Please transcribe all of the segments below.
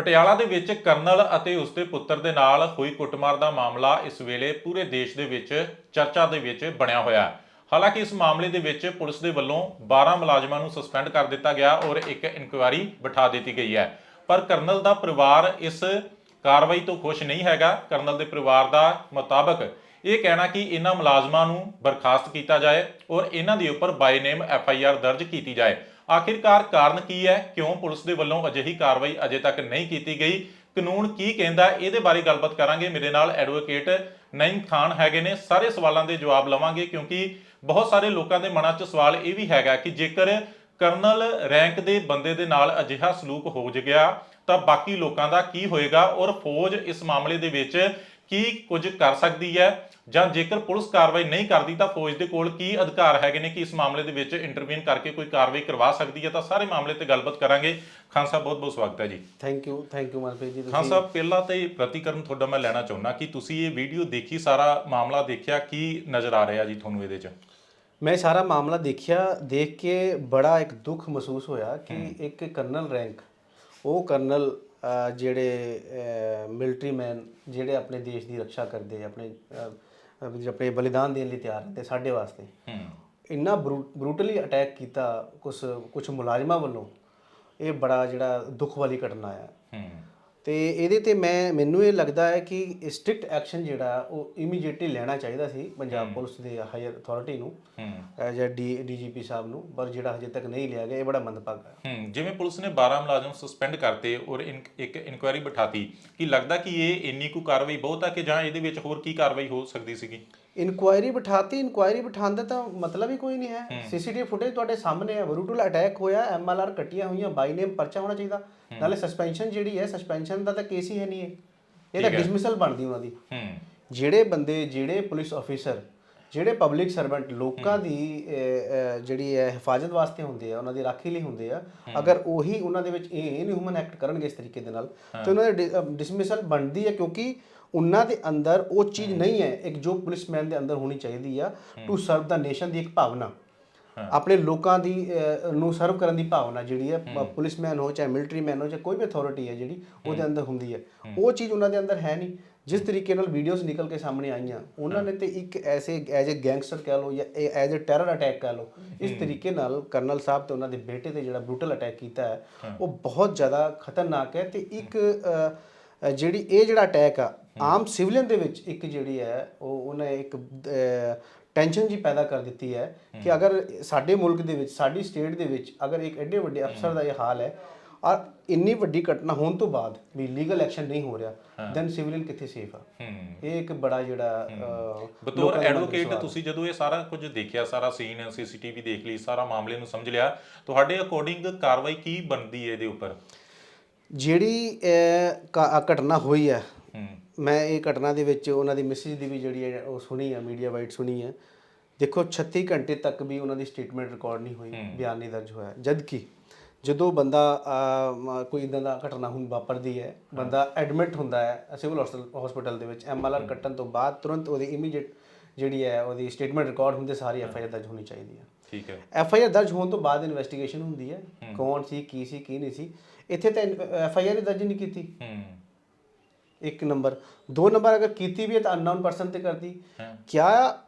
ਪਟਿਆਲਾ ਦੇ ਵਿੱਚ ਕਰਨਲ ਅਤੇ ਉਸਦੇ ਪੁੱਤਰ ਦੇ ਨਾਲ ਹੋਈ ਕੁੱਟਮਾਰ ਦਾ ਮਾਮਲਾ ਇਸ ਵੇਲੇ ਪੂਰੇ ਦੇਸ਼ ਦੇ ਵਿੱਚ ਚਰਚਾ ਦੇ ਵਿੱਚ ਬਣਿਆ ਹੋਇਆ ਹੈ। ਹਾਲਾਂਕਿ ਇਸ ਮਾਮਲੇ ਦੇ ਵਿੱਚ ਪੁਲਿਸ ਦੇ ਵੱਲੋਂ 12 ਮੁਲਾਜ਼ਮਾਂ ਨੂੰ ਸਸਪੈਂਡ ਕਰ ਦਿੱਤਾ ਗਿਆ ਔਰ ਇੱਕ ਇਨਕੁਆਇਰੀ ਬਿਠਾ ਦਿੱਤੀ ਗਈ ਹੈ। ਪਰ ਕਰਨਲ ਦਾ ਪਰਿਵਾਰ ਇਸ ਕਾਰਵਾਈ ਤੋਂ ਖੁਸ਼ ਨਹੀਂ ਹੈਗਾ। ਕਰਨਲ ਦੇ ਪਰਿਵਾਰ ਦਾ ਮੁਤਾਬਕ ਇਹ ਕਹਿਣਾ ਕਿ ਇਹਨਾਂ ਮੁਲਾਜ਼ਮਾਂ ਨੂੰ ਬਰਖਾਸਤ ਕੀਤਾ ਜਾਏ ਔਰ ਇਹਨਾਂ ਦੇ ਉੱਪਰ ਬਾਈ ਨੇਮ ਐਫ ਆਈ ਆਰ ਦਰਜ ਕੀਤੀ ਜਾਏ। ਆਖਿਰਕਾਰ ਕਾਰਨ ਕੀ ਹੈ? ਕਿਉਂ ਪੁਲਿਸ ਦੇ ਵੱਲੋਂ ਅਜਿਹੀ ਕਾਰਵਾਈ ਅਜੇ ਤੱਕ ਨਹੀਂ ਕੀਤੀ ਗਈ? ਕਾਨੂੰਨ ਕੀ ਕਹਿੰਦਾ ਇਹਦੇ ਬਾਰੇ ਗੱਲਬਾਤ ਕਰਾਂਗੇ। ਮੇਰੇ ਨਾਲ ਐਡਵੋਕੇਟ ਨਈਮ ਖਾਨ ਹੈਗੇ ਨੇ। ਸਾਰੇ ਸਵਾਲਾਂ ਦੇ ਜਵਾਬ ਲਵਾਂਗੇ ਕਿਉਂਕਿ ਬਹੁਤ ਸਾਰੇ ਲੋਕਾਂ ਦੇ ਮਨਾਂ 'ਚ ਸਵਾਲ ਇਹ ਵੀ ਹੈਗਾ ਕਿ ਜੇਕਰ ਕਰਨਲ ਰੈਂਕ ਦੇ ਬੰਦੇ ਦੇ ਨਾਲ ਅਜਿਹਾ ਸਲੂਕ ਹੋ ਜ ਗਿਆ ਤਾਂ ਬਾਕੀ ਲੋਕਾਂ ਦਾ ਕੀ ਹੋਏਗਾ? ਔਰ ਫੌਜ ਇਸ ਮਾਮਲੇ ਦੇ ਵਿੱਚ ਕੀ ਕੁਝ ਕਰ ਸਕਦੀ ਹੈ ਜਾਂ ਜੇਕਰ ਪੁਲਿਸ ਕਾਰਵਾਈ ਨਹੀਂ ਕਰਦੀ ਤਾਂ ਫੌਜ ਦੇ ਕੋਲ ਕੀ ਅਧਿਕਾਰ ਹੈਗੇ ਨੇ ਕਿ ਇਸ ਮਾਮਲੇ ਦੇ ਵਿੱਚ ਇੰਟਰਵੀਨ ਕਰਕੇ ਕੋਈ ਕਾਰਵਾਈ ਕਰਵਾ ਸਕਦੀ ਹੈ ਤਾਂ ਸਾਰੇ ਮਾਮਲੇ ਤੇ ਗੱਲਬਾਤ ਕਰਾਂਗੇ। ਖਾਨ ਸਾਹਿਬ ਬਹੁਤ ਬਹੁਤ ਸਵਾਗਤ ਹੈ ਜੀ। Thank you thank you Manpreet ji Khan Sahib ਪਹਿਲਾਂ ਤੇ ਪ੍ਰਤੀਕਰਮ ਤੁਹਾਡਾ ਮੈਂ ਲੈਣਾ ਚਾਹੁੰਦਾ ਕਿ ਤੁਸੀਂ ਇਹ ਵੀਡੀਓ ਦੇਖੀ ਸਾਰਾ ਮਾਮਲਾ ਦੇਖਿਆ ਕੀ ਨਜ਼ਰ ਆ ਰਿਹਾ ਜੀ ਤੁਹਾਨੂੰ ਇਹਦੇ 'ਚ? ਮੈਂ ਸਾਰਾ ਮਾਮਲਾ ਦੇਖਿਆ ਦੇਖ ਕੇ ਬੜਾ ਇੱਕ ਦੁੱਖ ਮਹਿਸੂਸ ਹੋਇਆ ਕਿ ਇੱਕ ਕਰਨਲ ਰੈਂਕ ਉਹ ਕਰਨਲ ਜਿਹੜੇ ਮਿਲਟਰੀ ਮੈਨ ਜਿਹੜੇ ਆਪਣੇ ਦੇਸ਼ ਦੀ ਰੱਖਿਆ ਕਰਦੇ ਆਪਣੇ ਆਪਣੇ ਬਲੀਦਾਨ ਦੇਣ ਲਈ ਤਿਆਰ ਹੁੰਦੇ ਸਾਡੇ ਵਾਸਤੇ। ਹੂੰ। ਇੰਨਾ ਬਰੂਟਲੀ ਅਟੈਕ ਕੀਤਾ ਕੁਝ ਕੁਝ ਮੁਲਾਜ਼ਮਾਂ ਵੱਲੋਂ ਇਹ ਬੜਾ ਜਿਹੜਾ ਦੁੱਖ ਵਾਲੀ ਘਟਨਾ ਹੂੰ। ਤੇ ਇਹਦੇ ਤੇ ਮੈਂ ਮੈਨੂੰ ਇਹ ਲੱਗਦਾ ਹੈ ਕਿ ਸਟ੍ਰਿਕਟ ਐਕਸ਼ਨ ਜਿਹੜਾ ਉਹ ਇਮੀਡੀਏਟਲੀ ਲੈਣਾ ਚਾਹੀਦਾ ਸੀ ਪੰਜਾਬ ਪੁਲਿਸ ਦੇ ਹਾਇਰ ਅਥਾਰਟੀ ਨੂੰ ਐਜ਼ ਅ ਡੀਜੀਪੀ ਸਾਹਿਬ ਨੂੰ ਪਰ ਜਿਹੜਾ ਹਜੇ ਤੱਕ ਨਹੀਂ ਲਿਆ ਗਿਆ ਇਹ ਬੜਾ ਮੰਦਭਾਗਾ ਹੈ। ਜਿਵੇਂ ਪੁਲਿਸ ਨੇ 12 ਮੁਲਾਜ਼ਮ ਸਸਪੈਂਡ ਕਰਤੇ ਔਰ ਇੱਕ ਇਨਕੁਆਇਰੀ ਬਿਠਾਤੀ ਕੀ ਲੱਗਦਾ ਕਿ ਇਹ ਇੰਨੀ ਕੁ ਕਾਰਵਾਈ ਬਹੁਤ ਆ ਕਿ ਜਾਂ ਇਹਦੇ ਵਿੱਚ ਹੋਰ ਕੀ ਕਾਰਵਾਈ ਹੋ ਸਕਦੀ ਸੀਗੀ? ਇਨਕੁਆਇਰੀ ਬਿਠਾਤੀ ਇਨਕੁਆਇਰੀ ਬਿਠਾਉਣ ਦਾ ਤਾਂ ਮਤਲਬ ਹੀ ਕੋਈ ਨਹੀਂ ਹੈ। ਸੀਸੀਟੀਵੀ ਫੁਟੇਜ ਤੁਹਾਡੇ ਸਾਹਮਣੇ ਹੈ। ਬਰੂਟਲ ਅਟੈਕ ਹੋਇਆ ਐਮਐਲਆਰ ਕੱਟੀਆਂ ਹੋਈਆਂ ਬਾਈ ਨੇਮ ਪਰਚਾ ਹੋਣਾ ਚਾਹੀਦਾ। ਨਾਲੇ ਸਸਪੈਂਸ਼ਨ ਜਿਹੜੀ ਹੈ ਸਸਪੈਂਸ਼ਨ ਦਾ ਤਾਂ ਕੇਸ ਹੀ ਹੈ ਨਹੀਂ ਇਹ। ਇਹ ਤਾਂ ਡਿਸਮਿਸਲ ਬਣਦੀ ਉਹਨਾਂ ਦੀ। ਜਿਹੜੇ ਬੰਦੇ ਜਿਹੜੇ ਪੁਲਿਸ ਅਫੀਸਰ ਜਿਹੜੇ ਪਬਲਿਕ ਸਰਵੈਂਟ ਲੋਕਾਂ ਦੀ ਜਿਹੜੀ ਹੈ ਹਿਫਾਜ਼ਤ ਵਾਸਤੇ ਹੁੰਦੇ ਆ ਉਹਨਾਂ ਦੀ ਰਾਖੀ ਲਈ ਹੁੰਦੇ ਆ। ਅਗਰ ਉਹੀ ਉਹਨਾਂ ਦੇ ਵਿੱਚ ਇਹ ਇਨਹਿਊਮਨ ਐਕਟ ਕਰਨਗੇ ਇਸ ਤਰੀਕੇ ਦੇ ਨਾਲ ਤੇ ਉਹਨਾਂ ਦੇ ਡਿਸਮਿਸਲ ਬਣਦੀ ਹੈ ਕਿਉਂਕਿ ਉਹਨਾਂ ਦੇ ਅੰਦਰ ਉਹ ਚੀਜ਼ ਨਹੀਂ ਹੈ ਇੱਕ ਜੋ ਪੁਲਿਸਮੈਨ ਦੇ ਅੰਦਰ ਹੋਣੀ ਚਾਹੀਦੀ ਆ ਟੂ ਸਰਵ ਦਾ ਨੇਸ਼ਨ ਦੀ ਇੱਕ ਭਾਵਨਾ। ਆਪਣੇ ਲੋਕਾਂ ਦੀ ਨੂੰ ਸਰਵ ਕਰਨ ਦੀ ਭਾਵਨਾ ਜਿਹੜੀ ਹੈ। ਪੁਲਿਸਮੈਨ ਹੋ ਚਾਹੇ ਮਿਲਟਰੀ ਮੈਨ ਹੋ ਚਾਹੇ ਕੋਈ ਵੀ ਅਥਾਰਟੀ ਹੈ ਜਿਹੜੀ ਉਹਦੇ ਅੰਦਰ ਹੁੰਦੀ ਹੈ। ਉਹ ਚੀਜ਼ ਉਹਨਾਂ ਦੇ ਅੰਦਰ ਹੈ ਨਹੀਂ। ਜਿਸ ਤਰੀਕੇ ਨਾਲ ਵੀਡੀਓਜ਼ ਨਿਕਲ ਕੇ ਸਾਹਮਣੇ ਆਈਆਂ ਉਹਨਾਂ ਨੇ ਤੇ ਇੱਕ ਐਸੇ ਐਜ਼ ਅ ਗੈਂਗਸਟਰ ਕਹਿ ਲਓ ਜਾਂ ਐਜ਼ ਅ ਟੈਰਰ ਅਟੈਕ ਕਹਿ ਲਓ ਇਸ ਤਰੀਕੇ ਨਾਲ ਕਰਨਲ ਸਾਹਿਬ ਤੇ ਉਹਨਾਂ ਦੇ ਬੇਟੇ ਤੇ ਜਿਹੜਾ ਬਰੂਟਲ ਅਟੈਕ ਕੀਤਾ ਹੈ ਉਹ ਬਹੁਤ ਜ਼ਿਆਦਾ ਖਤਰਨਾਕ ਹੈ ਤੇ ਇੱਕ ਜਿਹੜੀ ਇਹ ਜਿਹੜਾ ਅਟੈਕ ਆ ਆਮ ਸਿਵਲੀਅਨ ਦੇ ਵਿੱਚ ਇੱਕ ਜਿਹੜੀ ਹੈ ਉਹ ਉਹਨੇ ਇੱਕ ਟੈਨਸ਼ਨ ਜੀ ਪੈਦਾ ਕਰ ਦਿੱਤੀ ਹੈ ਕਿ ਅਗਰ ਸਾਡੇ ਮੁਲਕ ਦੇ ਵਿੱਚ ਸਾਡੀ ਸਟੇਟ ਦੇ ਵਿੱਚ ਅਗਰ ਇੱਕ ਐਡੇ ਵੱਡੇ ਅਫਸਰ ਦਾ ਇਹ ਹਾਲ ਹੈ ਔਰ ਇੰਨੀ ਵੱਡੀ ਘਟਨਾ ਹੋਣ ਤੋਂ ਬਾਅਦ ਵੀ ਲੀਗਲ ਐਕਸ਼ਨ ਨਹੀਂ ਹੋ ਰਿਹਾ ਦੈਨ ਸਿਵਲੀਅਨ ਕਿੱਥੇ ਸੇਫ ਆ? ਇਹ ਇੱਕ ਬੜਾ ਜਿਹੜਾ ਬਤੌਰ ਐਡਵੋਕੇਟ। ਤੁਸੀਂ ਜਦੋਂ ਇਹ ਸਾਰਾ ਕੁਝ ਦੇਖਿਆ ਸਾਰਾ ਸੀਨ ਸੀਸੀਟੀਵੀ ਦੇਖ ਲਈ ਸਾਰਾ ਮਾਮਲੇ ਨੂੰ ਸਮਝ ਲਿਆ ਤੁਹਾਡੇ ਅਕੋਰਡਿੰਗ ਕਾਰਵਾਈ ਕੀ ਬਣਦੀ ਹੈ ਇਹਦੇ ਉੱਪਰ? ਜਿਹੜੀ ਘਟਨਾ ਹੋਈ ਹੈ। ਮੈਂ ਇਹ ਘਟਨਾ ਦੇ ਵਿੱਚ ਉਹਨਾਂ ਦੀ ਮੈਸੇਜ ਦੀ ਵੀ ਜਿਹੜੀ ਹੈ ਉਹ ਸੁਣੀ ਹੈ ਮੀਡੀਆ ਵਾਈਟ ਸੁਣੀ ਹੈ ਦੇਖੋ 36 ਘੰਟੇ ਤੱਕ ਵੀ ਉਹਨਾਂ ਦੀ ਸਟੇਟਮੈਂਟ ਰਿਕਾਰਡ ਨਹੀਂ ਹੋਈ ਬਿਆਨ ਨਹੀਂ ਦਰਜ ਹੋਇਆ। ਜਦ ਕਿ ਜਦੋਂ ਬੰਦਾ ਕੋਈ ਇਦਾਂ ਦਾ ਘਟਨਾ ਹੁਣ ਵਾਪਰਦੀ ਹੈ ਬੰਦਾ ਐਡਮਿਟ ਹੁੰਦਾ ਹੈ ਸਿਵਲ ਹਸਪੀਟਲ ਦੇ ਵਿੱਚ ਐਮਐਲਆਰ ਕੱਟਣ ਤੋਂ ਬਾਅਦ ਤੁਰੰਤ ਉਹਦੀ ਇਮੀਡੀਏਟ ਜਿਹੜੀ ਹੈ ਉਹਦੀ ਸਟੇਟਮੈਂਟ ਰਿਕਾਰਡ ਹੁੰਦੇ ਸਾਰੀ ਐਫਆਈਆਰ ਦਰਜ ਹੋਣੀ ਚਾਹੀਦੀ ਹੈ। ਠੀਕ ਹੈ। ਐਫਆਈਆਰ ਦਰਜ ਹੋਣ ਤੋਂ ਬਾਅਦ ਇਨਵੈਸਟੀਗੇਸ਼ਨ ਹੁੰਦੀ ਹੈ। ਕੌਣ ਸੀ ਕੀ ਸੀ ਕੀ ਨਹੀਂ ਸੀ। ਇੱਥੇ ਤਾਂ ਐਫਆਈਆਰ ਹੀ ਦਰਜ ਨਹੀਂ ਕੀਤੀ। ਹੂੰ। ਇੱਕ ਨੰਬਰ। ਦੋ ਨੰਬਰ ਅਗਰ ਕੀਤੀ ਵੀ ਹੈ ਤਾਂ ਅਨਨੋਨ ਪਰਸਨ ਤੇ ਕਰਦੀ। ਕਿਆ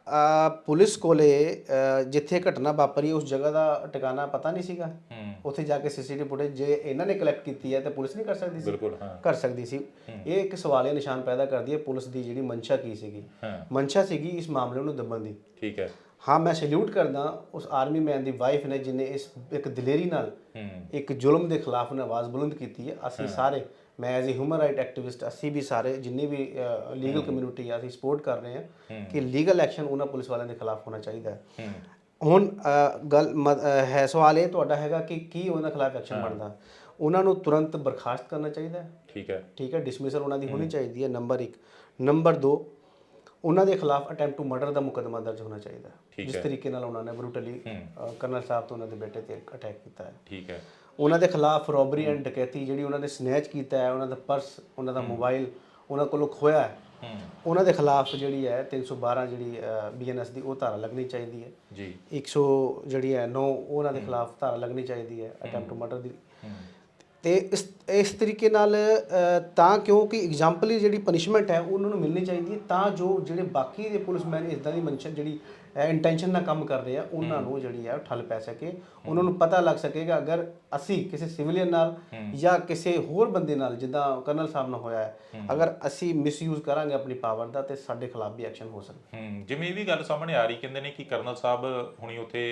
ਪੁਲਿਸ ਕੋਲੇ ਜਿੱਥੇ ਘਟਨਾ ਵਾਪਰੀ ਉਸ ਜਗ੍ਹਾ ਦਾ ਟਿਕਾਣਾ ਪਤਾ ਨਹੀਂ ਸੀਗਾ। ਹੂੰ। ਉੱਥੇ ਜਾ ਕੇ ਸੀਸੀਟੀਵੀ ਫੁਟੇਜ ਜੇ ਇਹਨਾਂ ਨੇ ਕਲੈਕਟ ਕੀਤੀ ਹੈ ਤਾਂ ਪੁਲਿਸ ਨਹੀਂ ਕਰ ਸਕਦੀ ਸੀ। ਬਿਲਕੁਲ ਹਾਂ। ਕਰ ਸਕਦੀ ਸੀ। ਇਹ ਇੱਕ ਸਵਾਲੀਆ ਨਿਸ਼ਾਨ ਪੈਦਾ ਕਰਦੀ ਹੈ ਪੁਲਿਸ ਦੀ ਜਿਹੜੀ ਮਨਸ਼ਾ ਕੀ ਸੀਗੀ। ਮਨਸ਼ਾ ਸੀਗੀ ਇਸ ਮਾਮਲੇ ਨੂੰ ਦਬਣ ਦੀ। ਠੀਕ ਹੈ। ਹਾਂ ਮੈਂ ਸੈਲੂਟ ਕਰਦਾ ਉਸ ਆਰਮੀ ਮੈਨ ਦੀ ਵਾਈਫ ਨੇ ਜਿਨੇ ਇਸ ਇੱਕ ਦਲੇਰੀ ਨਾਲ ਇੱਕ ਜ਼ੁਲਮ ਦੇ ਖਿਲਾਫ ਉਹਨੇ ਆਵਾਜ਼ ਬੁਲੰਦ ਕੀਤੀ ਹੈ। ਅਸੀਂ ਸਾਰੇ ਮੈਂ as a human right activist ਅਸੀਂ ਵੀ ਸਾਰੇ ਜਿੰਨੀ ਵੀ ਲੀਗਲ ਕਮਿਊਨਿਟੀ ਆ ਅਸੀਂ ਸਪੋਰਟ ਕਰ ਰਹੇ ਹਾਂ ਕਿ ਲੀਗਲ ਐਕਸ਼ਨ ਉਹਨਾਂ ਪੁਲਿਸ ਵਾਲਿਆਂ ਦੇ ਖਿਲਾਫ ਹੋਣਾ ਚਾਹੀਦਾ ਹੈ। ਹੁਣ ਗੱਲ ਹੈ ਸਵਾਲ ਇਹ ਤੁਹਾਡਾ ਹੈਗਾ ਕਿ ਕੀ ਉਹਨਾਂ ਖਿਲਾਫ ਐਕਸ਼ਨ ਬਣਦਾ? ਉਹਨਾਂ ਨੂੰ ਤੁਰੰਤ ਬਰਖਾਸਤ ਕਰਨਾ ਚਾਹੀਦਾ ਹੈ। ਠੀਕ ਹੈ। ਠੀਕ ਹੈ ਡਿਸਮਿਸਲ ਉਹਨਾਂ ਦੀ ਹੋਣੀ ਚਾਹੀਦੀ ਹੈ ਨੰਬਰ 1 ਨੰਬਰ 2 ਉਹਨਾਂ ਦੇ ਖਿਲਾਫ ਅਟੈਂਪਟ ਟੂ ਮਰਡਰ ਦਾ ਮੁਕੱਦਮਾ ਦਰਜ ਹੋਣਾ ਚਾਹੀਦਾ ਹੈ। ਜਿਸ ਤਰੀਕੇ ਨਾਲ ਉਹਨਾਂ ਨੇ ਬਰੂਟਲੀ ਕਰਨਲ ਸਾਹਿਬ ਤੋਂ ਉਹਨਾਂ ਦੇ ਬੇਟੇ ਤੇ ਅਟੈਕ ਕੀਤਾ ਹੈ। ਠੀਕ ਹੈ। ਉਹਨਾਂ ਦੇ ਖਿਲਾਫ ਰੋਬਰੀ ਐਂਡ ਡਕੈਤੀ ਜਿਹੜੀ ਉਹਨਾਂ ਨੇ ਸਨੈਚ ਕੀਤਾ ਹੈ ਉਹਨਾਂ ਦਾ ਪਰਸ ਉਹਨਾਂ ਦਾ ਮੋਬਾਈਲ ਉਹਨਾਂ ਕੋਲੋਂ ਖੋਇਆ ਹੂੰ। ਉਹਨਾਂ ਦੇ ਖਿਲਾਫ ਜਿਹੜੀ ਹੈ 312 ਜਿਹੜੀ ਬੀਐਨਐਸ ਦੀ ਉਹ ਧਾਰਾ ਲੱਗਣੀ ਚਾਹੀਦੀ ਹੈ। ਜੀ। 100 ਜਿਹੜੀ ਹੈ 9 ਉਹਨਾਂ ਦੇ ਖਿਲਾਫ ਧਾਰਾ ਲੱਗਣੀ ਚਾਹੀਦੀ ਹੈ ਅਟੈਂਪਟ ਟੂ ਮਰਡਰ ਦੀ। ਅਤੇ ਇਸ ਇਸ ਤਰੀਕੇ ਨਾਲ ਤਾਂ ਕਿਉਂਕਿ ਇਗਜ਼ਾਮਪਲੀ ਜਿਹੜੀ ਪਨਿਸ਼ਮੈਂਟ ਹੈ, ਉਹ ਉਹਨਾਂ ਨੂੰ ਮਿਲਣੀ ਚਾਹੀਦੀ ਹੈ, ਤਾਂ ਜੋ ਜਿਹੜੇ ਬਾਕੀ ਦੇ ਪੁਲਿਸਮੈਨ ਇੱਦਾਂ ਦੀ ਮਨਸ਼ਾ ਜਿਹੜੀ ਇੰਟੈਂਸ਼ਨ ਨਾਲ ਕੰਮ ਕਰ ਰਹੇ ਆ ਉਹਨਾਂ ਨੂੰ ਜਿਹੜੀ ਹੈ ਠੱਲ ਪੈ ਸਕੇ। ਉਹਨਾਂ ਨੂੰ ਪਤਾ ਲੱਗ ਸਕੇਗਾ ਅਗਰ ਅਸੀਂ ਕਿਸੇ ਸਿਵਲੀਅਨ ਨਾਲ ਜਾਂ ਕਿਸੇ ਹੋਰ ਬੰਦੇ ਨਾਲ ਜਿੱਦਾਂ ਕਰਨਲ ਸਾਹਿਬ ਨਾਲ ਹੋਇਆ ਹੈ ਅਗਰ ਅਸੀਂ ਮਿਸਯੂਜ਼ ਕਰਾਂਗੇ ਆਪਣੀ ਪਾਵਰ ਦਾ ਤੇ ਸਾਡੇ ਖਿਲਾਫ ਵੀ ਐਕਸ਼ਨ ਹੋ ਸਕਦਾ ਹੂੰ। ਜਿਵੇਂ ਇਹ ਵੀ ਗੱਲ ਸਾਹਮਣੇ ਆ ਰਹੀ ਕਹਿੰਦੇ ਨੇ ਕਿ ਕਰਨਲ ਸਾਹਿਬ ਹੁਣੀ ਉੱਥੇ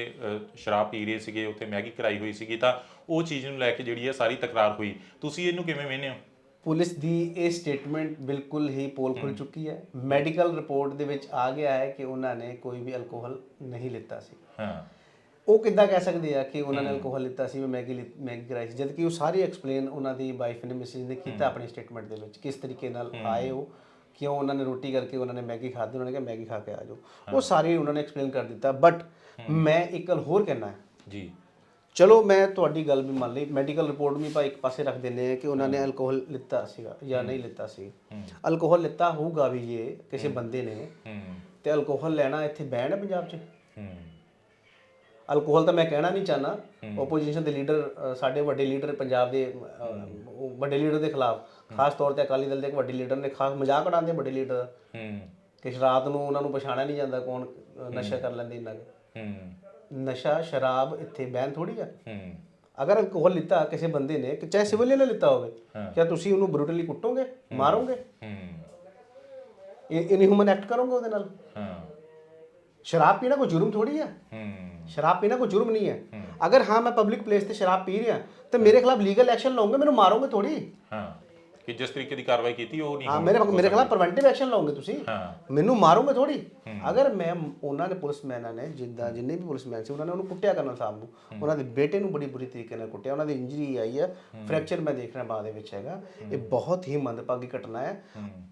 ਸ਼ਰਾਬ ਪੀ ਰਹੇ ਸੀਗੇ ਉੱਥੇ ਮੈਗੀ ਕਰਾਈ ਹੋਈ ਸੀਗੀ ਤਾਂ ਉਹ ਚੀਜ਼ ਨੂੰ ਲੈ ਕੇ ਜਿਹੜੀ ਹੈ ਸਾਰੀ ਤਕਰਾਰ ਹੋਈ। ਤੁਸੀਂ ਇਹਨੂੰ ਕਿਵੇਂ ਵੇਖਦੇ ਹੋ? ਪੁਲਿਸ ਦੀ ਇਹ ਸਟੇਟਮੈਂਟ ਬਿਲਕੁਲ ਹੀ ਪੋਲ ਖੁੱਲ ਚੁੱਕੀ ਹੈ। ਮੈਡੀਕਲ ਰਿਪੋਰਟ ਦੇ ਵਿੱਚ ਆ ਗਿਆ ਹੈ ਕਿ ਉਹਨਾਂ ਨੇ ਕੋਈ ਵੀ ਅਲਕੋਹਲ ਨਹੀਂ ਲਿੱਤਾ ਸੀ। ਹਾਂ। ਉਹ ਕਿੱਦਾਂ ਕਹਿ ਸਕਦੇ ਆ ਕਿ ਉਹਨਾਂ ਨੇ ਅਲਕੋਹਲ ਲਿੱਤਾ ਸੀ ਮੈਂ ਮੈਗੀ ਮੈਗੀ ਕਰਾਈ ਸੀ ਜਦ ਕਿ ਉਹ ਸਾਰੀ ਐਕਸਪਲੇਨ ਉਹਨਾਂ ਦੀ ਵਾਈਫ ਨੇ ਮਿਸਿਸ ਨੇ ਕੀਤਾ ਆਪਣੀ ਸਟੇਟਮੈਂਟ ਦੇ ਵਿੱਚ ਕਿਸ ਤਰੀਕੇ ਨਾਲ ਆਏ ਉਹ ਕਿਉਂ ਉਹਨਾਂ ਨੇ ਰੋਟੀ ਕਰਕੇ ਉਹਨਾਂ ਨੇ ਮੈਗੀ ਖਾਧੀ ਉਹਨਾਂ ਨੇ ਕਿਹਾ ਮੈਗੀ ਖਾ ਕੇ ਆ ਜਾਓ। ਉਹ ਸਾਰੀ ਉਹਨਾਂ ਨੇ ਐਕਸਪਲੇਨ ਕਰ ਦਿੱਤਾ ਬਟ ਮੈਂ ਇੱਕ ਹੋਰ ਕਹਿਣਾ ਹੈ। ਜੀ। ਚਲੋ ਮੈਂ ਤੁਹਾਡੀ ਗੱਲ ਵੀ ਮੰਨ ਲਈ ਮੈਡੀਕਲ ਰਿਪੋਰਟ ਵੀ ਆਪਾਂ ਇੱਕ ਪਾਸੇ ਰੱਖ ਦਿੰਦੇ ਆ ਕਿ ਉਹਨਾਂ ਨੇ ਅਲਕੋਹਲ ਲਿੱਤਾ ਸੀਗਾ ਜਾਂ ਨਹੀਂ ਲਿੱਤਾ ਸੀ। ਅਲਕੋਹਲ ਲਿੱਤਾ ਹੋਊਗਾ ਵੀ ਇਹ ਕਿਸੇ ਬੰਦੇ ਨੇ ਤੇ ਅਲਕੋਹਲ ਲੈਣਾ ਇੱਥੇ ਬੈਨ ਹੈ ਪੰਜਾਬ 'ਚ। ਅਲਕੋਹਲ ਤਾਂ ਮੈਂ ਕਹਿਣਾ ਨਹੀਂ ਚਾਹਨਾ ਆਪੋਜੀਸ਼ਨ ਦੇ ਲੀਡਰ ਸਾਡੇ ਵੱਡੇ ਲੀਡਰ ਪੰਜਾਬ ਦੇ ਵੱਡੇ ਲੀਡਰ ਦੇ ਖਿਲਾਫ ਖਾਸ ਤੌਰ ਤੇ ਅਕਾਲੀ ਦਲ ਦੇ ਇੱਕ ਵੱਡੇ ਲੀਡਰ ਨੇ ਖਾਸ ਮਜ਼ਾਕ ਉਡਾਉਂਦੇ ਵੱਡੇ ਲੀਡਰ ਕਿ ਰਾਤ ਨੂੰ ਉਹਨਾਂ ਨੂੰ ਪਛਾਣਿਆ ਨਹੀਂ ਜਾਂਦਾ ਕੌਣ ਨਸ਼ਾ ਕਰ ਲੈਂਦੇ ਇੰਨਾ। ਹੂੰ। ਨਸ਼ਾ ਸ਼ਰਾਬ ਇੱਥੇ ਬੈਨ ਥੋੜੀ ਆ। ਹੂੰ। ਅਗਰ ਅਲਕੋਹਲ ਲਿੱਤਾ ਕਿਸੇ ਬੰਦੇ ਨੇ ਕਿ ਚਾਹੇ ਸਿਵਲ ਨੇ ਲਿੱਤਾ ਹੋਵੇ। ਕਿਆ ਤੁਸੀਂ ਉਹਨੂੰ ਬਰੂਟਲੀ ਕੁੱਟੋਗੇ ਮਾਰੋਗੇ? ਹੂੰ। ਇਨਹਿਊਮਨ ਐਕਟ ਕਰੋਗੇ ਉਹਦੇ ਨਾਲ? ਹਾਂ। ਸ਼ਰਾਬ ਪੀਣਾ ਕੋਈ ਜੁਰਮ ਥੋੜੀ ਆ? ਹੂੰ। ਸ਼ਰਾਬ ਪੀਣਾ ਕੋਈ ਜੁਰਮ ਨਹੀਂ ਹੈ। ਅਗਰ ਹਾਂ ਮੈਂ ਪਬਲਿਕ ਪਲੇਸ ਤੇ ਸ਼ਰਾਬ ਪੀ ਰਿਹਾ ਤਾਂ ਮੇਰੇ ਖਿਲਾਫ ਲੀਗਲ ਐਕਸ਼ਨ ਲਓਗੇ ਮੈਨੂੰ ਮਾਰੋਗੇ ਥੋੜੀ ਹਾਂ। ਕਿ ਜਿਸ ਤਰੀਕੇ ਦੀ ਕਾਰਵਾਈ ਕੀਤੀ ਉਹ ਨਹੀਂ ਹਾਂ ਮੇਰੇ ਮੇਰੇ ਖਿਲਾਫ ਪ੍ਰੀਵੈਂਟਿਵ ਐਕਸ਼ਨ ਲਓਗੇ ਤੁਸੀਂ ਮੈਨੂੰ ਮਾਰੋਗੇ ਥੋੜੀ ਅਗਰ ਮੈਂ ਉਹਨਾਂ ਨੇ ਪੁਲਿਸਮੈਨਾਂ ਨੇ ਜਿੱਦਾਂ ਜਿੰਨੇ ਵੀ ਪੁਲਿਸਮੈਨ ਸੀ ਉਹਨਾਂ ਨੇ ਉਹਨੂੰ ਕੁੱਟਿਆ ਕਰਨਾ ਸਾਹਿਬ ਨੂੰ। ਉਹਨਾਂ ਦੇ ਬੇਟੇ ਨੂੰ ਬੜੀ ਬੁਰੀ ਤਰੀਕੇ ਨਾਲ ਕੁੱਟਿਆ ਉਹਨਾਂ ਦੀ ਇੰਜਰੀ ਆਈ ਹੈ ਫ੍ਰੈਕਚਰ ਮੈਂ ਦੇਖ ਰਿਹਾ ਬਾਹ ਦੇ ਵਿੱਚ ਹੈਗਾ। ਇਹ ਬਹੁਤ ਹੀ ਮੰਦਭਾਗੀ ਘਟਨਾ ਹੈ।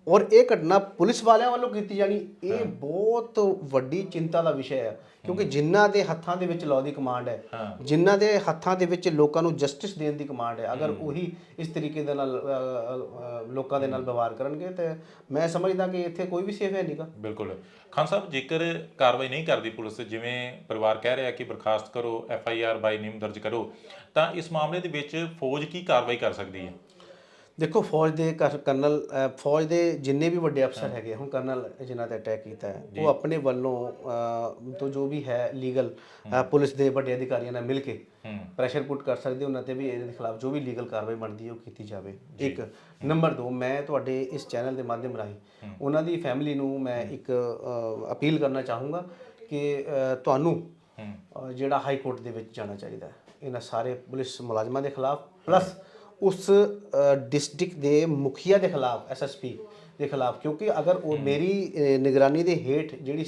ਔਰ ਇਹ ਘਟਨਾ ਪੁਲਿਸ ਵਾਲਿਆਂ ਵੱਲੋਂ ਕੀਤੀ ਜਾਣੀ ਇਹ ਬਹੁਤ ਵੱਡੀ ਚਿੰਤਾ ਦਾ ਵਿਸ਼ਾ ਹੈ। ਕਿਉਂਕਿ ਜਿਨ੍ਹਾਂ ਦੇ ਹੱਥਾਂ ਦੇ ਵਿੱਚ ਲਾਅ ਦੀ ਕਮਾਂਡ ਹੈ ਜਿਨ੍ਹਾਂ ਦੇ ਹੱਥਾਂ ਦੇ ਵਿੱਚ ਲੋਕਾਂ ਨੂੰ ਜਸਟਿਸ ਦੇਣ ਦੀ ਕਮਾਂਡ ਹੈ ਅਗਰ ਉਹੀ ਇਸ ਤਰੀਕੇ ਦੇ ਨਾਲ ਲੋਕਾਂ ਦੇ ਨਾਲ ਵਿਵਹਾਰ ਕਰਨਗੇ ਤੇ ਮੈਂ ਸਮਝਦਾ ਕਿ ਇੱਥੇ ਕੋਈ ਵੀ ਸੇਫ ਹੈ ਨਹੀਂਗਾ ਬਿਲਕੁਲ। ਖਾਨ ਸਾਹਿਬ, ਜੇਕਰ ਕਾਰਵਾਈ ਨਹੀਂ ਕਰਦੀ ਪੁਲਿਸ, ਜਿਵੇਂ ਪਰਿਵਾਰ ਕਹਿ ਰਿਹਾ ਕਿ ਬਰਖਾਸਤ ਕਰੋ ਐਫ ਆਈ ਆਰ ਬਾਈ ਨੇਮ ਦਰਜ ਕਰੋ, ਤਾਂ ਇਸ ਮਾਮਲੇ ਦੇ ਵਿੱਚ ਫੌਜ ਕੀ ਕਾਰਵਾਈ ਕਰ ਸਕਦੀ ਹੈ? ਦੇਖੋ ਫੌਜ ਦੇ ਕਰ- ਕਰਨਲ ਫੌਜ ਦੇ ਜਿੰਨੇ ਵੀ ਵੱਡੇ ਅਫਸਰ ਹੈਗੇ ਹੁਣ ਕਰਨਲ ਜਿਨ੍ਹਾਂ ਤੇ ਅਟੈਕ ਕੀਤਾ ਹੈ ਉਹ ਆਪਣੇ ਵੱਲੋਂ ਤੋਂ ਜੋ ਵੀ ਹੈ ਲੀਗਲ ਪੁਲਿਸ ਦੇ ਵੱਡੇ ਅਧਿਕਾਰੀਆਂ ਨਾਲ ਮਿਲ ਕੇ ਪ੍ਰੈਸ਼ਰ ਪੁੱਟ ਕਰ ਸਕਦੇ ਉਹਨਾਂ ਤੇ ਵੀ ਇਹਦੇ ਖਿਲਾਫ ਜੋ ਵੀ ਲੀਗਲ ਕਾਰਵਾਈ ਬਣਦੀ ਹੈ ਉਹ ਕੀਤੀ ਜਾਵੇ। ਇੱਕ ਨੰਬਰ 2 ਮੈਂ ਤੁਹਾਡੇ ਇਸ ਚੈਨਲ ਦੇ ਮਾਧਿਅਮ ਰਾਹੀਂ ਉਹਨਾਂ ਦੀ ਫੈਮਿਲੀ ਨੂੰ ਮੈਂ ਇੱਕ ਅਪੀਲ ਕਰਨਾ ਚਾਹੂੰਗਾ ਕਿ ਤੁਹਾਨੂੰ ਜਿਹੜਾ ਹਾਈ ਕੋਰਟ ਦੇ ਵਿੱਚ ਜਾਣਾ ਚਾਹੀਦਾ ਹੈ ਇਹਨਾਂ ਸਾਰੇ ਪੁਲਿਸ ਮੁਲਾਜ਼ਮਾਂ ਦੇ ਖਿਲਾਫ ਪਲੱਸ ਉਸ ਡਿਸਟ੍ਰਿਕਟ ਦੇ ਮੁਖੀਆ ਦੇ ਖਿਲਾਫ ਐਸਐਸਪੀ ਦੇ ਖਿਲਾਫ। ਕਿਉਂਕਿ ਅਗਰ ਉਹ ਮੇਰੀ ਨਿਗਰਾਨੀ ਦੇ ਹੇਠ ਜਿਹੜੀ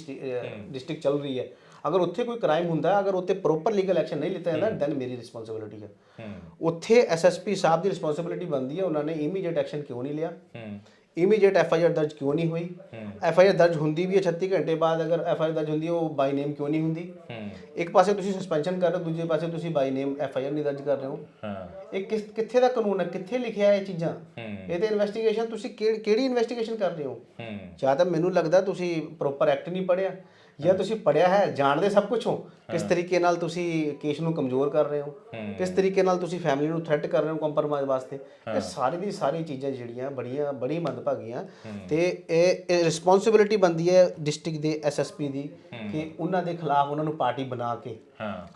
ਡਿਸਟ੍ਰਿਕਟ ਚੱਲ ਰਹੀ ਹੈ ਅਗਰ ਉੱਥੇ ਕੋਈ ਕ੍ਰਾਈਮ ਹੁੰਦਾ ਹੈ ਅਗਰ ਉੱਥੇ ਪ੍ਰੋਪਰ ਲੀਗਲ ਐਕਸ਼ਨ ਨਹੀਂ ਲਿੱਤਾ ਜਾਂਦਾ ਦੈਨ ਮੇਰੀ ਰਿਸਪੌਂਸਿਬਿਲਿਟੀ ਹੂੰ। ਉੱਥੇ ਐਸਐਸਪੀ ਸਾਹਿਬ ਦੀ ਰਿਸਪੌਂਸਿਬਿਲਿਟੀ ਬਣਦੀ ਹੈ ਉਹਨਾਂ ਨੇ ਇਮੀਡੀਏਟ ਐਕਸ਼ਨ ਕਿਉਂ ਨਹੀਂ ਲਿਆ? ਇਮੀਡੀਏਟ ਐਫਆਈਆਰ ਦਰਜ ਕਿਉਂ ਨਹੀਂ ਹੋਈ? ਐਫਆਈਆਰ ਦਰਜ ਹੁੰਦੀ ਵੀ ਹੈ 36 ਘੰਟੇ ਬਾਅਦ ਅਗਰ ਐਫਆਈਆਰ ਦਰਜ ਹੁੰਦੀ ਉਹ ਬਾਈ ਨੇਮ ਕਿਉਂ ਨਹੀਂ ਹੁੰਦੀ? ਇੱਕ ਪਾਸੇ ਤੁਸੀਂ ਸਸਪੈਂਸ਼ਨ ਕਰ ਰਹੇ ਹੋ ਦੂਜੇ ਪਾਸੇ ਤੁਸੀਂ ਬਾਈ ਨੇਮ ਐਫਆਈਆਰ ਨਹੀਂ ਦਰਜ ਕਰ ਰਹੇ ਹੋ। ਹਾਂ। ਇਹ ਕਿਸ ਕਿੱਥੇ ਦਾ ਕਾਨੂੰਨ ਹੈ? ਕਿੱਥੇ ਲਿਖਿਆ ਇਹ ਚੀਜ਼ਾਂ? ਇਹ ਤੇ ਇਨਵੈਸਟੀਗੇਸ਼ਨ ਤੁਸੀਂ ਕਿਹੜੀ ਇਨਵੈਸਟੀਗੇਸ਼ਨ ਕਰ ਰਹੇ ਹੋ? ਹੂੰ। ਜਾਂ ਤਾਂ ਮੈਨੂੰ ਲੱਗਦਾ ਤੁਸੀਂ ਪ੍ਰੋਪਰ ਐਕਟ ਨਹੀਂ ਪੜਿਆ ਜਾਂ ਤੁਸੀਂ ਪੜਿਆ ਹੈ ਜਾਣਦੇ ਸਭ ਕੁਝ ਹੋ ਕਿਸ ਤਰੀਕੇ ਨਾਲ ਤੁਸੀਂ ਕੇਸ ਨੂੰ ਕਮਜ਼ੋਰ ਕਰ ਰਹੇ ਹੋ ਕਿਸ ਤਰੀਕੇ ਨਾਲ ਤੁਸੀਂ ਫੈਮਿਲੀ ਨੂੰ ਥ੍ਰੈਟ ਕਰ ਰਹੇ ਹੋ ਕੰਪਰਮਾਈਜ਼ ਵਾਸਤੇ ਇਹ ਸਾਰੀ ਦੀ ਸਾਰੀ ਚੀਜ਼ਾਂ ਜਿਹੜੀਆਂ ਬੜੀਆਂ ਬੜੀ ਮੰਦਭਾਗੀਆਂ ਤੇ ਇਹ ਰਿਸਪੌਂਸਿਬਿਲਿਟੀ ਬੰਦੀ ਹੈ ਡਿਸਟ੍ਰਿਕਟ ਦੇ ਐਸਐਸਪੀ ਦੀ ਕਿ ਉਹਨਾਂ ਦੇ ਖਿਲਾਫ ਉਹਨਾਂ ਨੂੰ ਪਾਰਟੀ ਬਣਾ ਕੇ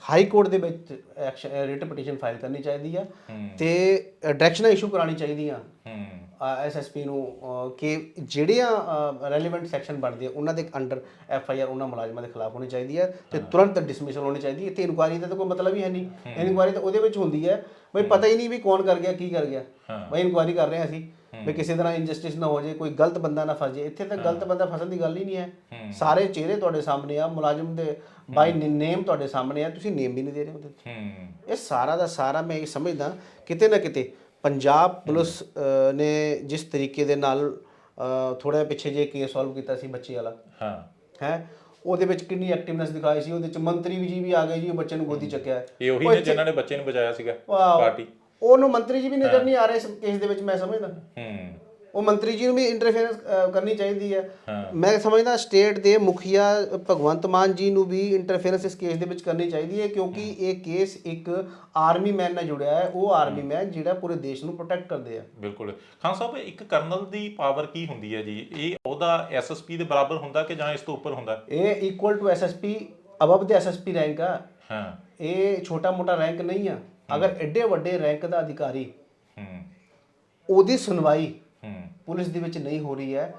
ਹਾਈ ਕੋਰਟ ਦੇ ਵਿੱਚ ਐਕਸ਼ਨ ਰਿਟ ਪਟੀਸ਼ਨ ਫਾਈਲ ਕਰਨੀ ਚਾਹੀਦੀ ਆ ਤੇ ਡਾਇਰੈਕਸ਼ਨਾਂ ਇਸ਼ੂ ਕਰਾਣੀ ਚਾਹੀਦੀਆਂ ਐਸਐਸਪੀ ਨੂੰ ਕਿ ਜਿਹੜੀਆਂ ਰੈਲੇਵੈਂਟ ਸੈਕਸ਼ਨ ਬਣਦੇ ਆ ਉਹਨਾਂ ਦੇ ਅੰਡਰ ਐਫ ਆਈ ਆਰ ਉਹਨਾਂ ਮੁਲਾਜ਼ਮਾਂ ਦੇ ਖਿਲਾਫ ਹੋਣੀ ਚਾਹੀਦੀ ਹੈ ਤੇ ਤੁਰੰਤ ਡਿਸਮਿਸਲ ਹੋਣੀ ਚਾਹੀਦੀ ਹੈ। ਤੇ ਇਨਕੁਆਇਰੀ ਦਾ ਤਾਂ ਕੋਈ ਮਤਲਬ ਹੀ ਹੈ ਨਹੀਂ। ਇਨਕੁਆਇਰੀ ਤਾਂ ਉਹਦੇ ਵਿੱਚ ਹੁੰਦੀ ਹੈ। ਬਈ ਪਤਾ ਹੀ ਨਹੀਂ ਵੀ ਕੌਣ ਕਰ ਗਿਆ ਕੀ ਕਰ ਗਿਆ। ਬਈ ਇਨਕੁਆਇਰੀ ਕਰ ਰਹੇ ਹਾਂ ਅਸੀਂ। ਵੀ ਕਿਸੇ ਤਰ੍ਹਾਂ ਇਨਜਸਟਿਸ ਨਾ ਹੋ ਜਾਏ ਕੋਈ ਗਲਤ ਬੰਦਾ ਨਾ ਫਸ ਜਾਏ। ਇੱਥੇ ਤਾਂ ਗਲਤ ਬੰਦਾ ਫਸਣ ਦੀ ਗੱਲ ਹੀ ਨਹੀਂ ਹੈ। ਸਾਰੇ ਚਿਹਰੇ ਤੁਹਾਡੇ ਸਾਹਮਣੇ ਆ ਮੁਲਾਜ਼ਮ ਦੇ ਬਾਈ ਨੇਮ ਤੁਹਾਡੇ ਸਾਹਮਣੇ ਆ। ਤੁਸੀਂ ਨੇਮ ਵੀ ਨਹੀਂ ਦੇ ਰਹੇ ਉਹਦੇ ਇਹ ਸਾਰਾ ਦਾ ਸਾਰਾ ਮੈਂ ਇਹ ਸਮਝਦਾ ਕਿਤੇ ਨਾ ਕਿਤੇ ਪੰਜਾਬ ਪੁਲਿਸ ਨੇ ਜਿਸ ਤਰੀਕੇ ਦੇ ਨਾਲ ਥੋੜਾ ਪਿੱਛੇ ਜੇ ਕੇਸ ਸੋਲਵ ਕੀਤਾ ਸੀ ਬੱਚੇ ਵਾਲਾ। ਹਾਂ। ਹੈ? ਉਹਦੇ ਵਿੱਚ ਕਿੰਨੀ ਐਕਟਿਵਨੈਸ ਦਿਖਾਈ ਸੀ ਉਹਦੇ ਚ ਮੰਤਰੀ ਵੀ ਜੀ ਵੀ ਆ ਗਏ ਜੀ ਉਹ ਬੱਚੇ ਨੂੰ ਗੋਦੀ ਚੱਕਿਆ। ਇਹ ਉਹੀ ਨੇ ਜਿਨ੍ਹਾਂ ਨੇ ਬੱਚੇ ਨੂੰ ਬਚਾਇਆ ਸੀਗਾ। ਪਾਰਟੀ। ਉਹਨੂੰ ਮੰਤਰੀ ਜੀ ਵੀ ਨਜ਼ਰ ਨਹੀਂ ਆ ਰਹੇ ਇਸ ਕੇਸ ਦੇ ਵਿੱਚ ਮੈਂ ਸਮਝਦਾ। ਹੂੰ। ਉਹ ਮੰਤਰੀ ਜੀ ਨੂੰ ਵੀ ਇੰਟਰਫੇਰੈਂਸ ਕਰਨੀ ਚਾਹੀਦੀ ਹੈ। ਮੈਂ ਸਮਝਦਾ ਸਟੇਟ ਦੇ ਮੁਖੀਆ ਭਗਵੰਤ ਮਾਨ ਜੀ ਨੂੰ ਵੀ ਇੰਟਰਫੇਰੈਂਸ ਇਸ ਕੇਸ ਦੇ ਵਿੱਚ ਕਰਨੀ ਚਾਹੀਦੀ ਹੈ ਕਿਉਂਕਿ ਇਹ ਕੇਸ ਇੱਕ ਆਰਮੀ ਮੈਨ ਨਾਲ ਜੁੜਿਆ ਹੈ। ਉਹ ਆਰਮੀ ਮੈਨ ਜਿਹੜਾ ਪੂਰੇ ਦੇਸ਼ ਨੂੰ ਪ੍ਰੋਟੈਕਟ ਕਰਦੇ ਆ। ਬਿਲਕੁਲ। ਖਾਨ ਸਾਹਿਬ ਇੱਕ ਕਰਨਲ ਦੀ ਪਾਵਰ ਕੀ ਹੁੰਦੀ ਹੈ ਜੀ? ਇਹ ਉਹਦਾ ਐਸਐਸਪੀ ਦੇ ਬਰਾਬਰ ਹੁੰਦਾ ਕਿ ਜਾਂ ਇਸ ਤੋਂ ਉੱਪਰ ਹੁੰਦਾ? ਇਹ ਇਕੁਅਲ ਟੂ ਐਸਐਸਪੀ ਅਬਵ ਦੇ ਐਸਐਸਪੀ ਰੈਂਕ ਆ। ਹਾਂ। ਇਹ ਛੋਟਾ ਮੋਟਾ ਰੈਂਕ ਨਹੀਂ ਆ। ਅਗਰ ਐਡੇ ਵੱਡੇ ਰੈਂਕ ਦਾ ਅਧਿਕਾਰੀ ਹੂੰ। ਉਹਦੀ ਸੁਣਵਾਈ ਪੁਲਿਸ ਦੇ ਵਿੱਚ ਨਹੀਂ ਹੋ ਰਹੀ ਹੈ।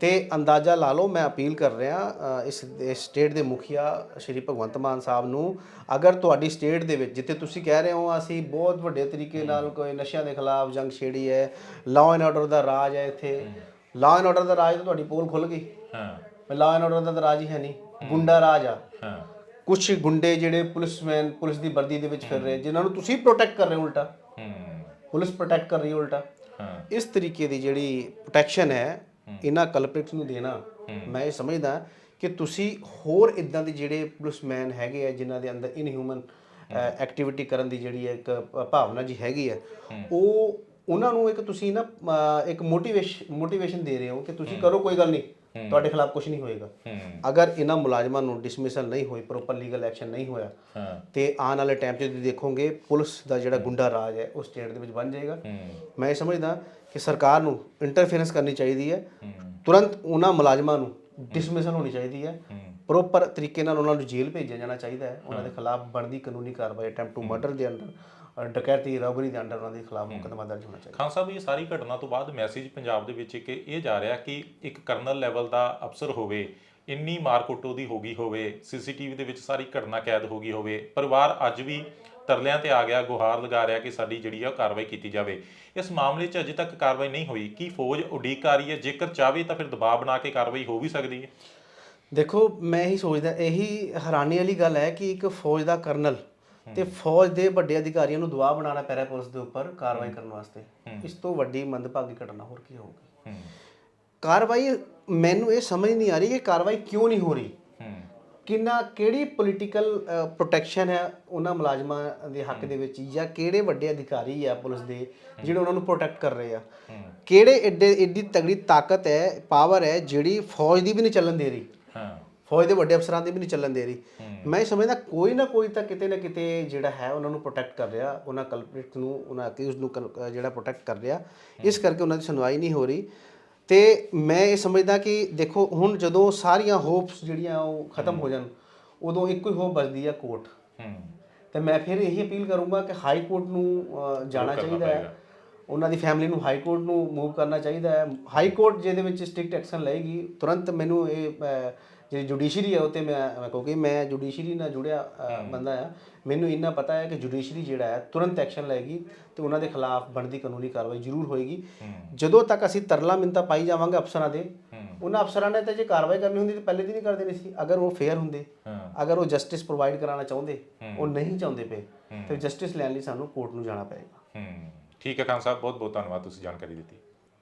ਤੇ ਅੰਦਾਜ਼ਾ ਲਾ ਲਓ ਮੈਂ ਅਪੀਲ ਕਰ ਰਿਹਾ ਇਸ ਸਟੇਟ ਦੇ ਮੁਖੀਆ ਸ਼੍ਰੀ ਭਗਵੰਤ ਮਾਨ ਸਾਹਿਬ ਨੂੰ ਅਗਰ ਤੁਹਾਡੀ ਸਟੇਟ ਦੇ ਵਿੱਚ ਜਿੱਥੇ ਤੁਸੀਂ ਕਹਿ ਰਹੇ ਹੋ ਅਸੀਂ ਬਹੁਤ ਵੱਡੇ ਤਰੀਕੇ ਨਾਲ ਕੋਈ ਨਸ਼ਿਆਂ ਦੇ ਖਿਲਾਫ ਜੰਗ ਛੇੜੀ ਹੈ ਲਾਅ ਐਂਡ ਆਰਡਰ ਦਾ ਰਾਜ ਹੈ ਇੱਥੇ। ਲਾਅ ਐਂਡ ਆਰਡਰ ਦਾ ਰਾਜ ਤਾਂ ਤੁਹਾਡੀ ਪੋਲ ਖੁੱਲ ਗਈ। ਹਾਂ। ਲਾਅ ਐਂਡ ਆਰਡਰ ਦਾ ਰਾਜ ਹੀ ਹੈ ਨਹੀਂ। ਗੁੰਡਾ ਰਾਜ ਆ। ਹਾਂ। ਕੁਝ ਗੁੰਡੇ ਜਿਹੜੇ ਪੁਲਿਸਮੈਨ ਪੁਲਿਸ ਦੀ ਵਰਦੀ ਦੇ ਵਿੱਚ ਫਿਰ ਰਹੇ ਜਿਨ੍ਹਾਂ ਨੂੰ ਤੁਸੀਂ ਪ੍ਰੋਟੈਕਟ ਕਰ ਰਹੇ ਹੋ ਉਲਟਾ। ਹੂੰ। ਪੁਲਿਸ ਪ੍ਰੋਟੈਕਟ ਕਰ ਰਹੀ ਹੈ ਉਲਟਾ। ਇਸ ਤਰੀਕੇ ਦੀ ਜਿਹੜੀ ਪ੍ਰੋਟੈਕਸ਼ਨ ਹੈ ਇਹਨਾਂ ਕਲਪ੍ਰਿਟਸ ਨੂੰ ਦੇਣਾ ਮੈਂ ਇਹ ਸਮਝਦਾ ਕਿ ਤੁਸੀਂ ਹੋਰ ਇਦਾਂ ਦੇ ਜਿਹੜੇ ਪੁਲਿਸਮੈਨ ਹੈਗੇ ਆ ਜਿਨ੍ਹਾਂ ਦੇ ਅੰਦਰ ਇਨਹਿਊਮਨ ਐਕਟੀਵਿਟੀ ਕਰਨ ਦੀ ਜਿਹੜੀ ਹੈ ਇੱਕ ਭਾਵਨਾ ਜੀ ਹੈਗੀ ਹੈ। ਉਹ ਉਹਨਾਂ ਨੂੰ ਇੱਕ ਤੁਸੀਂ ਨਾ ਇੱਕ ਮੋਟੀਵੇਸ਼ਨ ਮੋਟੀਵੇਸ਼ਨ ਦੇ ਰਹੇ ਹੋ ਕਿ ਤੁਸੀਂ ਕਰੋ ਕੋਈ ਗੱਲ ਨਹੀਂ। ਤੁਹਾਡੇ ਖਿਲਾਫ ਕੁਝ ਨਹੀਂ ਹੋਏਗਾ। ਅਗਰ ਇਹਨਾਂ ਮੁਲਾਜ਼ਮਾਂ ਨੂੰ ਡਿਸਮਿਸਲ ਨਹੀਂ ਹੋਈ ਪ੍ਰੋਪਰ ਲੀਗਲ ਐਕਸ਼ਨ ਨਹੀਂ ਹੋਇਆ ਤੇ ਆਉਣ ਵਾਲੇ ਟਾਈਮ 'ਚ ਤੁਸੀਂ ਦੇਖੋਗੇ ਪੁਲਿਸ ਦਾ ਜਿਹੜਾ ਗੁੰਡਾ ਰਾਜ ਹੈ ਉਹ ਸਟੇਟ ਦੇ ਵਿੱਚ ਬਣ ਜਾਏਗਾ। ਮੈਂ ਇਹ ਸਮਝਦਾ ਕਿ ਸਰਕਾਰ ਨੂੰ ਇੰਟਰਫੇਰੈਂਸ ਕਰਨੀ ਚਾਹੀਦੀ ਹੈ। ਤੁਰੰਤ ਉਹਨਾਂ ਮੁਲਾਜ਼ਮਾਂ ਨੂੰ ਡਿਸਮਿਸਲ ਹੋਣੀ ਚਾਹੀਦੀ ਹੈ। ਪ੍ਰੋਪਰ ਤਰੀਕੇ ਨਾਲ ਉਹਨਾਂ ਨੂੰ ਜੇਲ੍ਹ ਭੇਜਿਆ ਜਾਣਾ ਚਾਹੀਦਾ ਹੈ। ਉਹਨਾਂ ਦੇ ਖਿਲਾਫ ਬਣਦੀ ਕਾਨੂੰਨੀ ਕਾਰਵਾਈ ਅਟੈਂਪਟ ਟੂ ਮਰਡਰ ਦੇ ਅੰਡਰ ਅ, ਡਕੈਤੀ ਰੋਬਰੀ ਦੇ ਅੰਡਰ ਉਹਨਾਂ ਦੇ ਖਿਲਾਫ ਮੁਕੱਦਮਾ ਦਰਜ ਹੋਣਾ ਚਾਹੀਦਾ। ਖਾਨ ਸਾਹਿਬ ਇਹ ਸਾਰੀ ਘਟਨਾ ਤੋਂ ਬਾਅਦ ਮੈਸੇਜ ਪੰਜਾਬ ਦੇ ਵਿੱਚ ਕਿ ਇਹ ਜਾ ਰਿਹਾ ਕਿ ਇੱਕ ਕਰਨਲ ਲੈਵਲ ਦਾ ਅਫਸਰ ਹੋਵੇ ਇੰਨੀ ਮਾਰਕੁੱਟ ਉਹਦੀ ਹੋ ਗਈ ਹੋਵੇ ਸੀਸੀਟੀਵੀ ਦੇ ਵਿੱਚ ਸਾਰੀ ਘਟਨਾ ਕੈਦ ਹੋ ਗਈ ਹੋਵੇ ਪਰਿਵਾਰ ਅੱਜ ਵੀ ਤਰਲਿਆਂ ਤੇ ਆ ਗਿਆ ਗੁਹਾਰ ਲਗਾ ਰਿਹਾ ਕਿ ਸਾਡੀ ਜਿਹੜੀ ਆ ਕਾਰਵਾਈ ਕੀਤੀ ਜਾਵੇ। ਇਸ ਮਾਮਲੇ 'ਚ ਅਜੇ ਤੱਕ ਕਾਰਵਾਈ ਨਹੀਂ ਹੋਈ। ਕੀ ਫੌਜ ਉਡੀਕ ਕਰ ਰਹੀ ਹੈ? ਜੇਕਰ ਚਾਹਵੇ ਤਾਂ ਫਿਰ ਦਬਾਅ ਬਣਾ ਕੇ ਕਾਰਵਾਈ ਹੋ ਵੀ ਸਕਦੀ ਹੈ। ਦੇਖੋ ਮੈਂ ਇਹੀ ਸੋਚਦਾ ਇਹੀ ਹੈਰਾਨੀ ਵਾਲੀ ਗੱਲ ਹੈ ਕਿ ਇੱਕ ਫੌਜ ਦਾ ਕਰਨਲ ਤੇ ਫੌਜ ਦੇ ਵੱਡੇ ਅਧਿਕਾਰੀਆਂ ਨੂੰ ਦਬਾਅ ਬਣਾਉਣਾ ਪੈ ਰਿਹਾ ਪੁਲਿਸ ਦੇ ਉੱਪਰ ਕਾਰਵਾਈ ਕਰਨ ਵਾਸਤੇ। ਇਸ ਤੋਂ ਵੱਡੀ ਮੰਦਭਾਗੀ ਘਟਨਾ ਹੋਰ ਕੀ ਹੋਊਗੀ? ਕਾਰਵਾਈ ਮੈਨੂੰ ਇਹ ਸਮਝ ਨਹੀਂ ਆ ਰਹੀ ਕਿ ਕਾਰਵਾਈ ਕਿਉਂ ਨਹੀਂ ਹੋ ਰਹੀ। ਕਿੰਨਾ ਕਿਹੜੀ ਪੋਲੀਟੀਕਲ ਪ੍ਰੋਟੈਕਸ਼ਨ ਹੈ ਉਹਨਾਂ ਮੁਲਾਜ਼ਮਾਂ ਦੇ ਹੱਕ ਦੇ ਵਿੱਚ ਜਾਂ ਕਿਹੜੇ ਵੱਡੇ ਅਧਿਕਾਰੀ ਆ ਪੁਲਿਸ ਦੇ ਜਿਹੜੇ ਉਹਨਾਂ ਨੂੰ ਪ੍ਰੋਟੈਕਟ ਕਰ ਰਹੇ ਆ? ਕਿਹੜੇ ਏਡੇ ਏਡੀ ਤਗੜੀ ਤਾਕਤ ਹੈ ਪਾਵਰ ਹੈ ਜਿਹੜੀ ਫੌਜ ਦੀ ਵੀ ਨਹੀਂ ਚੱਲਣ ਦੇ ਰਹੀ? ਹਾਂ। ਫੌਜ ਦੇ ਵੱਡੇ ਅਫਸਰਾਂ ਦੀ ਵੀ ਨਹੀਂ ਚੱਲਣ ਦੇ ਰਹੀ। ਮੈਂ ਸਮਝਦਾ ਕੋਈ ਨਾ ਕੋਈ ਤਾਂ ਕਿਤੇ ਨਾ ਕਿਤੇ ਜਿਹੜਾ ਹੈ ਉਹਨਾਂ ਨੂੰ ਪ੍ਰੋਟੈਕਟ ਕਰ ਰਿਹਾ ਉਹਨਾਂ ਕਲਪ੍ਰਿਟ ਨੂੰ ਉਹਨਾਂ ਅਕਿਊਜ਼ ਨੂੰ ਜਿਹੜਾ ਪ੍ਰੋਟੈਕਟ ਕਰ ਰਿਹਾ। ਇਸ ਕਰਕੇ ਉਹਨਾਂ ਦੀ ਸੁਣਵਾਈ ਨਹੀਂ ਹੋ ਰਹੀ। ਤੇ ਮੈਂ ਇਹ ਸਮਝਦਾ ਕਿ ਦੇਖੋ ਹੁਣ ਜਦੋਂ ਸਾਰੀਆਂ ਹੋਪਸ ਜਿਹੜੀਆਂ ਉਹ ਖਤਮ ਹੋ ਜਾਣ ਉਦੋਂ ਇੱਕੋ ਹੀ ਹੋਪ ਬਚਦੀ ਹੈ। ਕੋਰਟ ਤੇ ਮੈਂ ਫਿਰ ਇਹੀ ਅਪੀਲ ਕਰੂੰਗਾ ਕਿ ਹਾਈ ਕੋਰਟ ਨੂੰ ਜਾਣਾ ਚਾਹੀਦਾ। ਹੈ। ਉਹਨਾਂ ਦੀ ਫੈਮਿਲੀ ਨੂੰ ਹਾਈ ਕੋਰਟ ਨੂੰ ਮੂਵ ਕਰਨਾ ਚਾਹੀਦਾ ਹੈ। ਹਾਈ ਕੋਰਟ ਜਿਹਦੇ ਵਿੱਚ ਸਟ੍ਰਿਕਟ ਐਕਸ਼ਨ ਲਏਗੀ ਤੁਰੰਤ ਮੈਨੂੰ ਇਹ ਜਿਹੜੀ ਜੁਡੀਸ਼ਰੀ ਹੈ ਉਹ ਤੇ ਮੈਂ ਮੈਂ ਕਿਉਂਕਿ ਮੈਂ ਜੁਡੀਸ਼ਰੀ ਨਾਲ ਜੁੜਿਆ ਬੰਦਾ ਆ। ਮੈਨੂੰ ਇੰਨਾ ਪਤਾ ਹੈ ਕਿ ਜੁਡੀਸ਼ਰੀ ਜਿਹੜਾ ਹੈ ਤੁਰੰਤ ਐਕਸ਼ਨ ਲਏਗੀ ਤੇ ਉਹਨਾਂ ਦੇ ਖਿਲਾਫ ਬਣਦੀ ਕਾਨੂੰਨੀ ਕਾਰਵਾਈ ਜ਼ਰੂਰ ਹੋਏਗੀ। ਜਦੋਂ ਤੱਕ ਅਸੀਂ ਤਰਲਾ ਮਿੰਤਾ ਪਾਈ ਜਾਵਾਂਗੇ ਅਫਸਰਾਂ ਦੇ ਉਹਨਾਂ ਅਫਸਰਾਂ ਨੇ ਤਾਂ ਜੇ ਕਾਰਵਾਈ ਕਰਨੀ ਹੁੰਦੀ ਤਾਂ ਪਹਿਲੇ ਦੀ ਨਹੀਂ ਕਰ ਦੇਣੀ ਸੀ। ਅਗਰ ਉਹ ਫੇਅਰ ਹੁੰਦੇ ਹਾਂ ਅਗਰ ਉਹ ਜਸਟਿਸ ਪ੍ਰੋਵਾਈਡ ਕਰਾਉਣਾ ਚਾਹੁੰਦੇ ਉਹ ਨਹੀਂ ਚਾਹੁੰਦੇ ਪਏ ਤੇ ਜਸਟਿਸ ਲੈਣ ਲਈ ਸਾਨੂੰ ਕੋਰਟ ਨੂੰ ਜਾਣਾ ਪਏਗਾ। ਹੂੰ ਠੀਕ ਹੈ ਖਾਨ ਸਾਹਿਬ ਬਹੁਤ ਬਹੁਤ ਧੰਨਵਾਦ ਤੁਸੀਂ ਜਾਣਕਾਰੀ ਦਿੱਤੀ।